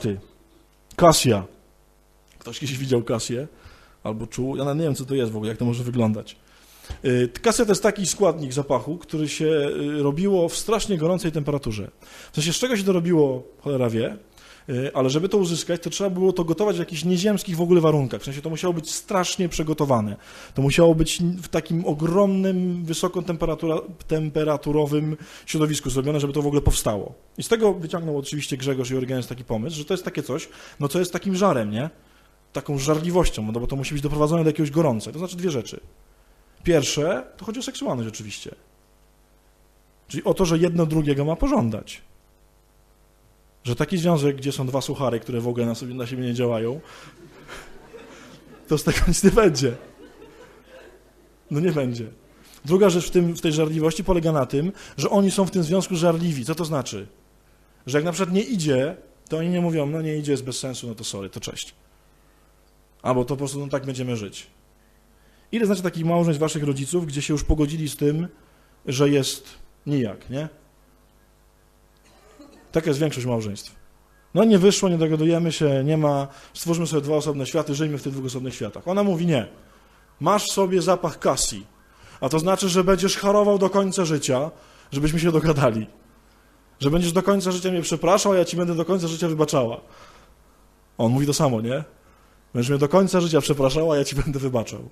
karty. Kasia. Ktoś kiedyś widział Kasię? Albo czuł? Ja nie wiem, co to jest w ogóle, jak to może wyglądać. Y, Kasia to jest taki składnik zapachu, który się y, robiło w strasznie gorącej temperaturze. W sensie, z czego się to robiło, cholera wie, ale żeby to uzyskać, to trzeba było to gotować w jakichś nieziemskich w ogóle warunkach. W sensie, to musiało być strasznie przygotowane. To musiało być w takim ogromnym, wysoko temperatura, temperaturowym środowisku zrobione, żeby to w ogóle powstało. I z tego wyciągnął oczywiście Grzegorz i Orgenes taki pomysł, że to jest takie coś, no co jest takim żarem, nie? Taką żarliwością, no bo to musi być doprowadzone do jakiegoś gorąca. To znaczy dwie rzeczy. Pierwsze, to chodzi o seksualność oczywiście. Czyli o to, że jedno drugiego ma pożądać. Że taki związek, gdzie są dwa suchary, które w ogóle na, sobie, na siebie nie działają, to z tego nic nie będzie. No nie będzie. Druga rzecz w, tym, w tej żarliwości polega na tym, że oni są w tym związku żarliwi. Co to znaczy? Że jak na przykład nie idzie, to oni nie mówią, no nie idzie, jest bez sensu, no to sorry, to cześć. Albo to po prostu, no tak będziemy żyć. Ile znaczy takich małżeństw waszych rodziców, gdzie się już pogodzili z tym, że jest nijak, nie? Taka jest większość małżeństw. No nie wyszło, nie dogadujemy się, nie ma, stwórzmy sobie dwa osobne światy, żyjmy w tych dwóch osobnych światach. Ona mówi nie. Masz w sobie zapach kasji, a to znaczy, że będziesz harował do końca życia, żebyśmy się dogadali. Że będziesz do końca życia mnie przepraszał, a ja ci będę do końca życia wybaczała. On mówi to samo, nie? Będziesz mnie do końca życia przepraszał, a ja ci będę wybaczał.